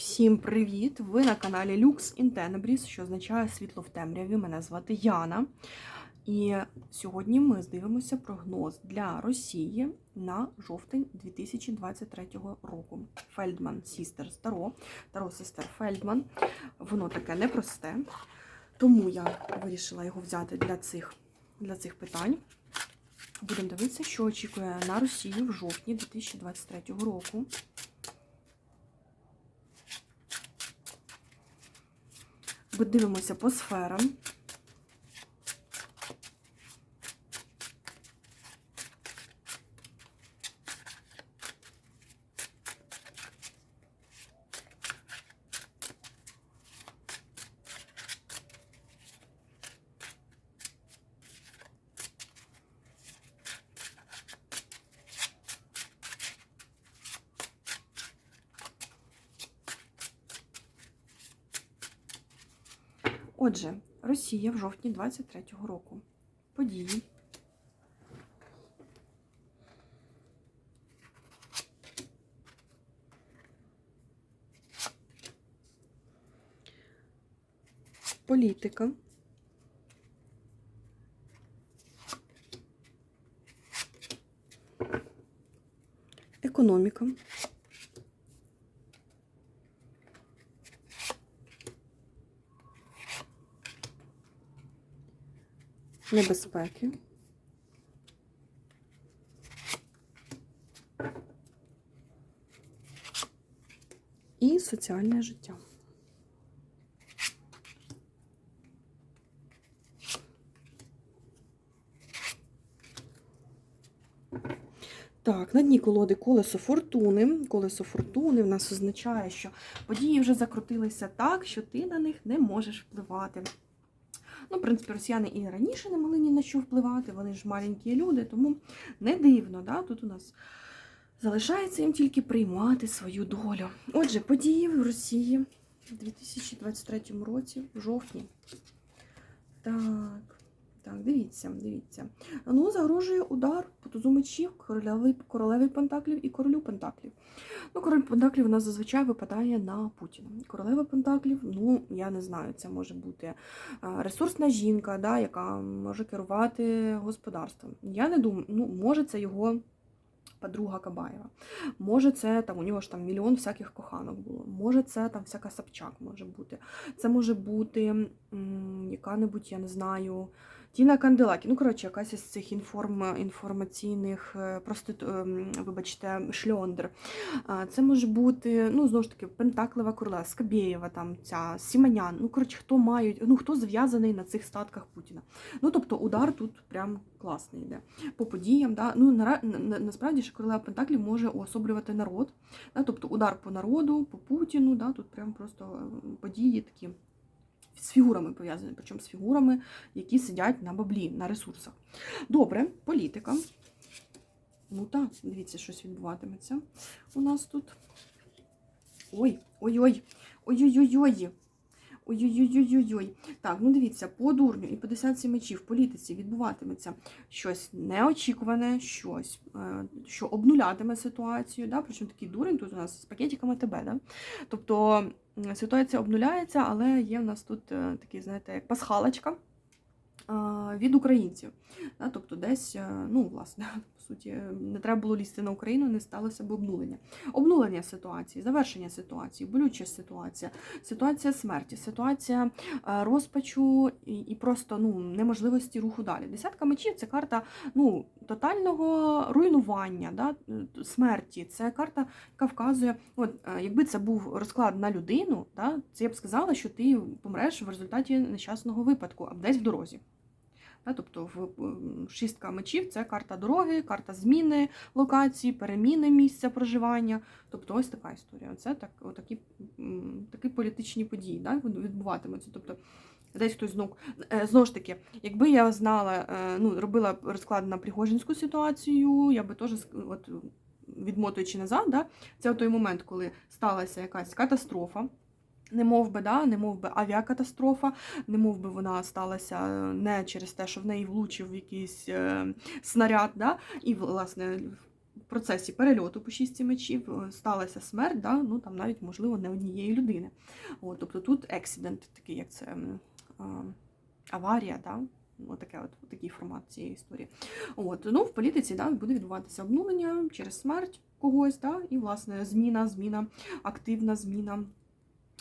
Всім привіт! Ви на каналі Lux in Tenebris, що означає світло в темряві. Мене звати Яна. І сьогодні ми здивимося прогноз для Росії на жовтень 2023 року. Фельдман Sisters Таро, Таро Сестер Фельдман. Воно таке непросте, тому я вирішила його взяти для цих, для цих питань. Будемо дивитися, що очікує на Росію в жовтні 2023 року. Подивимося по сферам. Отже, Росія в жовтні 23-го року. Події. Політика. Економіка. Небезпеки. І соціальне життя. Так, на дні колоди колесо фортуни. Колесо фортуни в нас означає, що події вже закрутилися так, що ти на них не можеш впливати. Ну, в принципі, росіяни і раніше не могли ні на що впливати, вони ж маленькі люди, тому не дивно, да? тут у нас залишається їм тільки приймати свою долю. Отже, події в Росії в 2023 році, в жовтні. Так, так, дивіться, дивіться. Ну, загрожує удар по тузу мечів, королеві, королеві Пентаклів і королю Пентаклів. Ну, король Пентаклів у нас зазвичай випадає на Путіна. Королева Пентаклів, ну, я не знаю, це може бути е, ресурсна жінка, да, яка може керувати господарством. Я не думаю, ну, може, це його подруга Кабаєва. Може, це там у нього ж там мільйон всяких коханок було. Може, це там всяка Собчак може бути. Це може бути яка-небудь, я не знаю. Тіна Канделакі, ну, коротше, якась із цих інформ, інформаційних е, проститу, ем, вибачте, шльондр. Це може бути, ну, знову ж таки, Пентаклева королева, Скабєєва, там, ця, Сіманян. Ну, коротше, хто мають, ну, хто зв'язаний на цих статках Путіна. Ну, тобто, удар тут прям класний йде. По подіям, да? ну, на, на, насправді ж королева Пентаклів може уособлювати народ. Да? Тобто удар по народу, по Путіну, да? тут прям просто е, події такі з фігурами пов'язані, причому з фігурами, які сидять на баблі, на ресурсах. Добре, політика. Ну так, дивіться, щось відбуватиметься у нас тут. Ой, ой-ой, ой-ой-ой-ой. Ой-ой-ой-ой-ой. Так, ну дивіться, по дурню і по десятці мечів в політиці відбуватиметься щось неочікуване, щось, е, що обнулятиме ситуацію. Да? Причому такий дурень тут у нас з пакетиками тебе. Да? Тобто ситуація обнуляється, але є в нас тут е, такий, знаєте, як пасхалочка від українців. Да? Тобто десь, е, ну, власне, суті, не треба було лізти на Україну, не сталося б обнулення. Обнулення ситуації, завершення ситуації, болюча ситуація, ситуація смерті, ситуація е, розпачу і, просто ну, неможливості руху далі. Десятка мечів це карта ну, тотального руйнування, да, е, смерті. Це карта, яка вказує, от, е, якби це був розклад на людину, да, це я б сказала, що ти помреш в результаті нещасного випадку, або десь в дорозі. Тобто шістка мечів це карта дороги, карта зміни локації, переміни місця проживання. Тобто ось така історія. Це так, отакі, такі політичні події да, відбуватимуться. Тобто десь хтось знов е, знову ж таки, якби я знала, е, ну, робила розклад на Пригожинську ситуацію, я би теж от, відмотуючи назад, да, це той момент, коли сталася якась катастрофа. Не мов би, да, не мов би авіакатастрофа, не мов би вона сталася е, не через те, що в неї влучив якийсь е, снаряд, да, і, власне, в процесі перельоту по шістці мечів е, сталася смерть, да, ну там навіть, можливо, не однієї людини. От, тобто тут ексидент, такий, як це аварія, да, Отаке от, такий формат цієї історії. От, ну, в політиці да, буде відбуватися обнулення через смерть когось, да, і, власне, зміна, зміна, активна зміна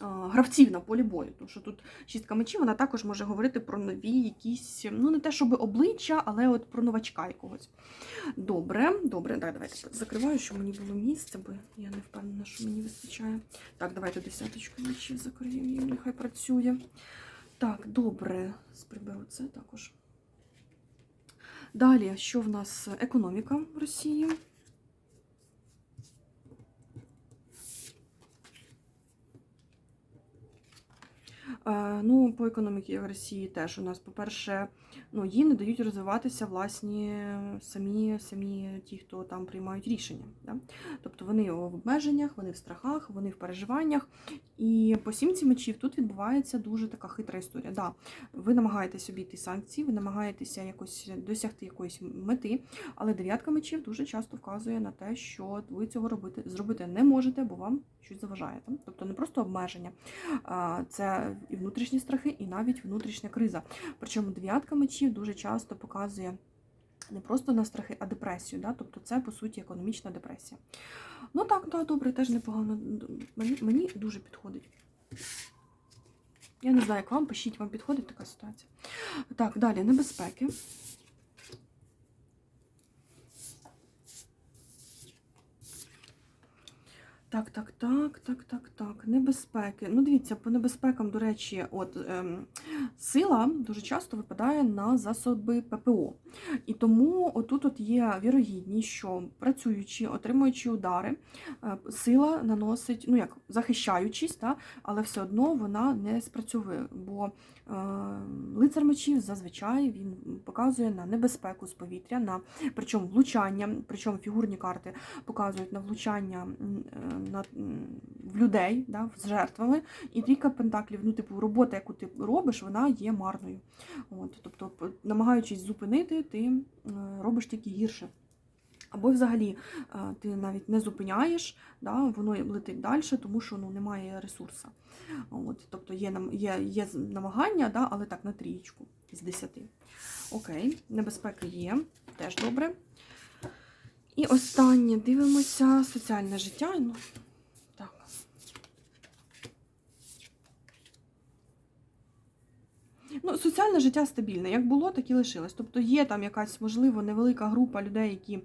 гравців на полі бою. Тому що тут шістка мечів, вона також може говорити про нові якісь, ну не те, щоб обличчя, але от про новачка якогось. Добре, добре, так, давайте закриваю, щоб мені було місце, бо я не впевнена, що мені вистачає. Так, давайте десяточку мечів закриємо, їм нехай працює. Так, добре, приберу це також. Далі, що в нас економіка в Росії? Е, Ну, по економіці Росії теж у нас, по-перше, ну, їй не дають розвиватися власні самі, самі ті, хто там приймають рішення. Да? Тобто вони в обмеженнях, вони в страхах, вони в переживаннях. І по сімці мечів тут відбувається дуже така хитра історія. Да, ви намагаєтесь обійти санкції, ви намагаєтеся якось досягти якоїсь мети, але дев'ятка мечів дуже часто вказує на те, що ви цього робити зробити не можете, бо вам щось заважає. Тобто не просто обмеження, це і внутрішні страхи, і навіть внутрішня криза. Причому дев'ятка мечів дуже часто показує. Не просто на страхи, а депресію. Да? Тобто це, по суті, економічна депресія. Ну так, да, добре, теж непогано. Мені, мені дуже підходить. Я не знаю, як вам, пишіть, вам підходить така ситуація. Так, далі, небезпеки. Так, так, так, так, так, так. Небезпеки. Ну, дивіться, по небезпекам, до речі, от ем, сила дуже часто випадає на засоби ППО. І тому отут от є вірогідність, що працюючи, отримуючи удари, е, сила наносить, ну як захищаючись, та, але все одно вона не спрацьовує. Бо е, лицар мечів зазвичай він показує на небезпеку з повітря, на причому влучання, причому фігурні карти показують на влучання. е, на, в людей да, з жертвами, і трійка пентаклів, ну, типу, робота, яку ти робиш, вона є марною. От, Тобто, намагаючись зупинити, ти робиш тільки гірше. Або взагалі е, ти навіть не зупиняєш, да, воно летить далі, тому що ну, немає ресурсу. От, тобто є, є, є намагання, да, але так на трієчку з 10. Окей, небезпека є, теж добре. І останнє дивимося соціальне життя. Ну, так. Ну, соціальне життя стабільне. Як було, так і лишилось. Тобто є там якась, можливо, невелика група людей, які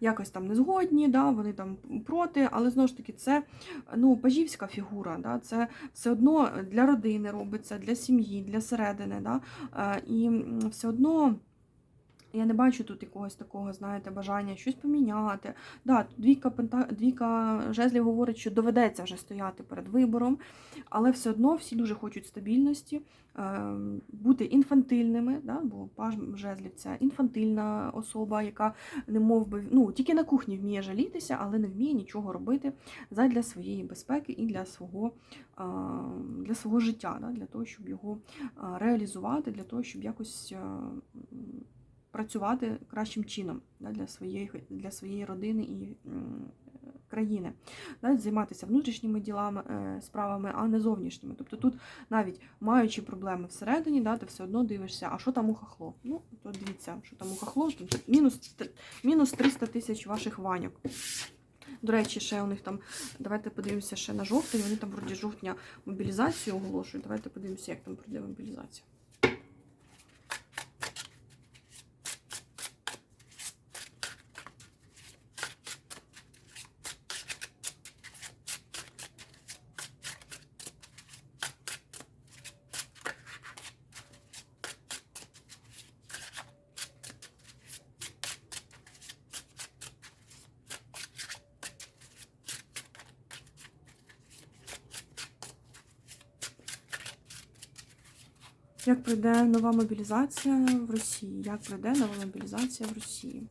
якось там не згодні, да, вони там проти, але знову ж таки, це ну, пажівська фігура, да, це все одно для родини робиться, для сім'ї, для середини. Да, е, і все одно. Я не бачу тут якогось такого, знаєте, бажання щось поміняти. Да, двійка, пента... двійка жезлів говорить, що доведеться вже стояти перед вибором, але все одно всі дуже хочуть стабільності, е, бути інфантильними, да, бо паж жезлів це інфантильна особа, яка не мов би, ну, тільки на кухні вміє жалітися, але не вміє нічого робити задля своєї безпеки і для свого, для свого життя, да, для того, щоб його реалізувати, для того, щоб якось. Працювати кращим чином для, своєї, для своєї родини і країни, займатися внутрішніми ділами, е, справами, а не зовнішніми. Тобто тут, навіть маючи проблеми всередині, ти все одно дивишся, а що там у хахло? Ну, то дивіться, що там у хахло, мінус, мінус 300 тисяч ваших ваньок. До речі, ще у них там, давайте подивимося ще на жовтень, вони там вроді жовтня мобілізацію оголошують. Давайте подивимося, як там пройде мобілізація. Як пройде нова мобілізація в Росії? Як пройде нова мобілізація в Росії?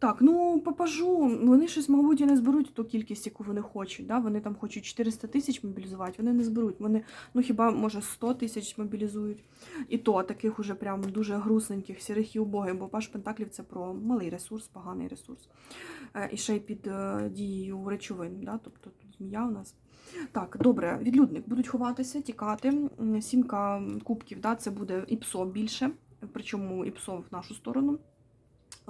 Так, ну попажу. Вони щось, мабуть, і не зберуть ту кількість, яку вони хочуть. Да? Вони там хочуть 400 тисяч мобілізувати, вони не зберуть. Вони, ну хіба, може, 100 тисяч мобілізують. І то таких уже прям дуже грустненьких, сірих і убогих, бо Паш Пентаклів це про малий ресурс, поганий ресурс. Е, І ще й під е, дією речовин. Да? Тобто тут змія у нас. Так, добре, відлюдник будуть ховатися, тікати. Сімка кубків, да, це буде і псо більше, причому і псо в нашу сторону.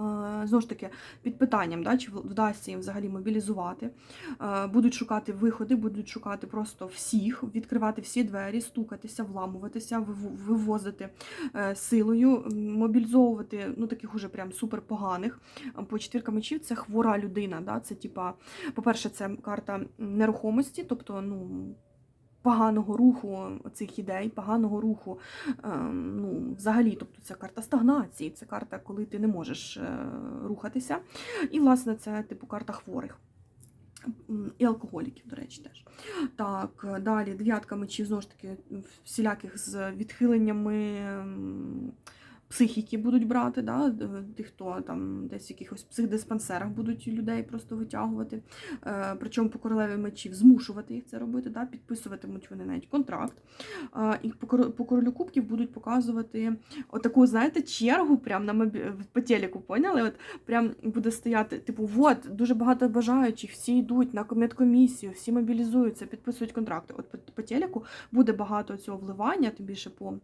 Е, Знову ж таки, під питанням, да, чи вдасться їм взагалі мобілізувати. Е, Будуть шукати виходи, будуть шукати просто всіх, відкривати всі двері, стукатися, вламуватися, вивозити е, силою, мобілізовувати ну, таких уже прям супер поганих. По четвірка мечів це хвора людина. Да? Це, типа, по-перше, це карта нерухомості, тобто, ну. Поганого руху цих ідей, поганого руху, ем, ну, взагалі, тобто це карта стагнації, це карта, коли ти не можеш е, рухатися. І, власне, це типу карта хворих. І алкоголіків, до речі, теж. Так, е, далі дев'ятка мечів, знову ж таки, всіляких з відхиленнями психіки будуть брати, да? е, тих, хто там десь в якихось психдиспансерах будуть людей просто витягувати. Е, Причому по королеві мечів змушувати їх це робити, да? підписуватимуть вони навіть контракт. Е, І по королю кубків будуть показувати отаку, знаєте, чергу прямо на мобі... по телеку, поняли? От прям буде стояти, типу, от, дуже багато бажаючих, всі йдуть на медкомісію, всі мобілізуються, підписують контракти. От по телеку буде багато цього вливання, тим більше по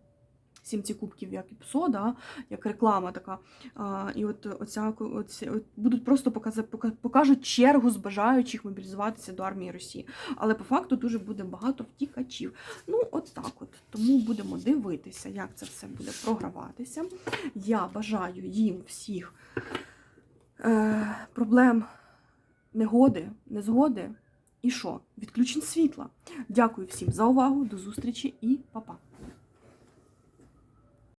сімці кубків, як і ПСО, да, як реклама така. А, і от оця, оці, от будуть просто покажуть чергу з бажаючих мобілізуватися до армії Росії. Але по факту дуже буде багато втікачів. Ну, от так от. Тому будемо дивитися, як це все буде програватися. Я бажаю їм всіх е, проблем, негоди, незгоди. І що? Відключень світла. Дякую всім за увагу. До зустрічі і па-па.